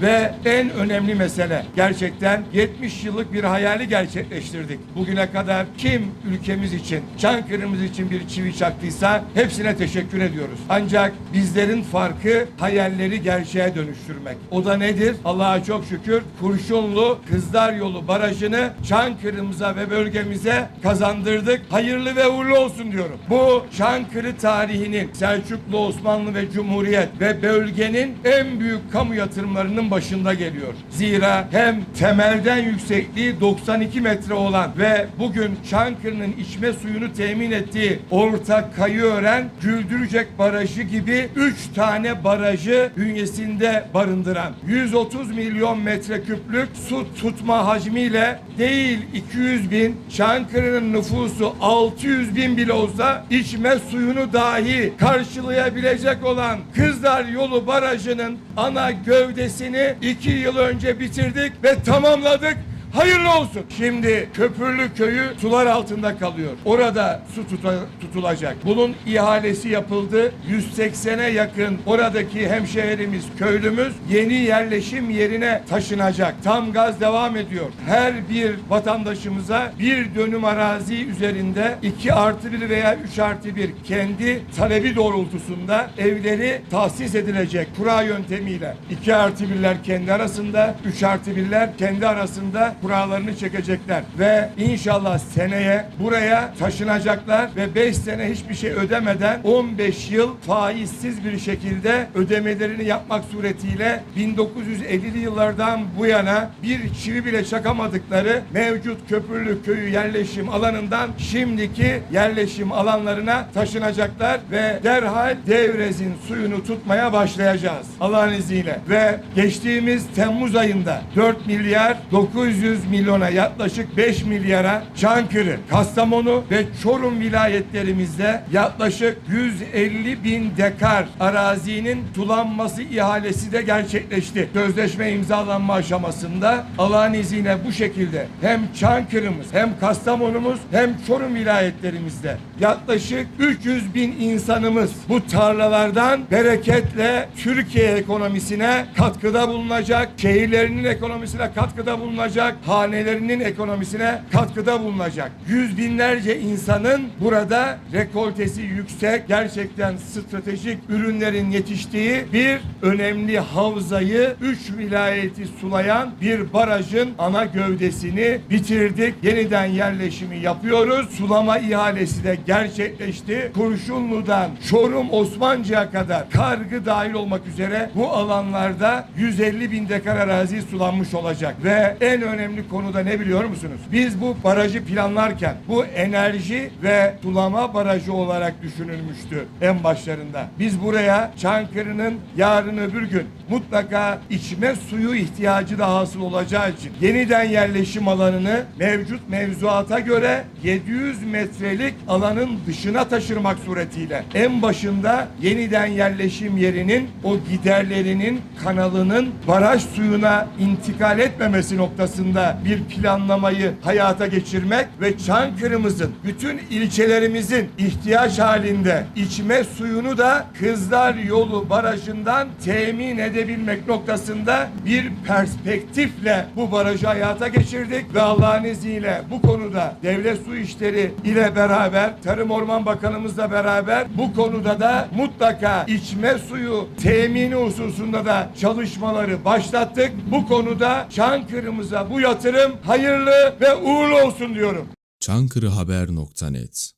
Ve en önemli mesele gerçekten 70 yıllık bir hayali gerçekleştirdik. Bugüne kadar kim ülkemiz için, Çankırı'mız için bir çivi çaktıysa hepsine teşekkür ediyoruz. Ancak bizlerin farkı hayalleri gerçeğe dönüştürmek. O da nedir? Allah'a çok şükür Kurşunlu Kızlar Yolu Barajı'nı Çankırı'mıza ve bölgemize kazandırdık. Hayırlı ve uğurlu olsun diyorum. Bu Çankırı tarihinin Selçuklu, Osmanlı ve Cumhuriyet ve bölgenin en büyük kamu yatırımlarının başında geliyor. Zira hem temelden yüksekliği 92 metre olan ve bugün Çankırı'nın içme suyunu temin ettiği Orta Kayıören, Güldürücek Barajı gibi 3 tane barajı bünyesinde barındıran 130 milyon metreküplük su tutma hacmiyle değil 200 bin Çankırı'nın nüfusu 600 bin bile olsa içme suyunu dahi karşılayabilecek olan Kızlar Yolu Barajı'nın ana gövdesini 2 yıl önce bitirdik ve tamamladık. Hayırlı olsun. Şimdi Köprülü köyü sular altında kalıyor. Orada su tuta- tutulacak. Bunun ihalesi yapıldı. 180'e yakın oradaki hemşehrimiz, köylümüz yeni yerleşim yerine taşınacak. Tam gaz devam ediyor. Her bir vatandaşımıza bir dönüm arazi üzerinde 2 artı 1 veya 3 artı 1 kendi talebi doğrultusunda evleri tahsis edilecek kura yöntemiyle. 2 artı 1'ler kendi arasında, 3 artı 1'ler kendi arasında kuralarını çekecekler. Ve inşallah seneye buraya taşınacaklar ve 5 sene hiçbir şey ödemeden 15 yıl faizsiz bir şekilde ödemelerini yapmak suretiyle 1950'li yıllardan bu yana bir çivi bile çakamadıkları mevcut Köprülü köyü yerleşim alanından şimdiki yerleşim alanlarına taşınacaklar ve derhal Devrez'in suyunu tutmaya başlayacağız. Allah'ın izniyle. Ve geçtiğimiz Temmuz ayında 4 milyar 900 milyona yaklaşık 5 milyara Çankırı, Kastamonu ve Çorum vilayetlerimizde yaklaşık 150 bin dekar arazinin sulanması ihalesi de gerçekleşti. Sözleşme imzalanma aşamasında Allah'ın izniyle bu şekilde hem Çankırı'mız hem Kastamonumuz hem Çorum vilayetlerimizde yaklaşık 300 bin insanımız bu tarlalardan bereketle Türkiye ekonomisine katkıda bulunacak, şehirlerinin ekonomisine katkıda bulunacak, hanelerinin ekonomisine katkıda bulunacak. Yüz binlerce insanın burada rekoltesi yüksek, gerçekten stratejik ürünlerin yetiştiği bir önemli havzayı, üç vilayeti sulayan bir barajın ana gövdesini bitirdik. Yeniden yerleşimi yapıyoruz. Sulama ihalesi de gerçekleşti. Kurşunlu'dan Çorum Osmancı'ya kadar kargı dahil olmak üzere bu alanlarda 150 bin dekar arazi sulanmış olacak. Ve en önemli konu da ne biliyor musunuz? Biz bu barajı planlarken bu enerji ve sulama barajı olarak düşünülmüştü en başlarında. Biz buraya Çankırı'nın yarın öbür gün mutlaka içme suyu ihtiyacı da hasıl olacağı için yeniden yerleşim alanını mevcut mevzuata göre 700 metrelik alanın dışına taşırmak suretiyle en başında yeniden yerleşim yerinin o giderlerinin kanalının baraj suyuna intikal etmemesi noktasında bir planlamayı hayata geçirmek ve Çankırı'mızın bütün ilçelerimizin ihtiyaç halinde içme suyunu da Kızlar Yolu Barajı'ndan temin edebilmek noktasında bir perspektifle bu barajı hayata geçirdik ve Allah'ın izniyle bu konuda devlet su işleri ile beraber Tarım Orman Bakanımızla beraber bu konuda da mutlaka içme suyu temini hususunda da çalışmaları başlattık. Bu konuda Çankırı'mıza bu yatırım hayırlı ve uğurlu olsun diyorum. çankırıhaber.net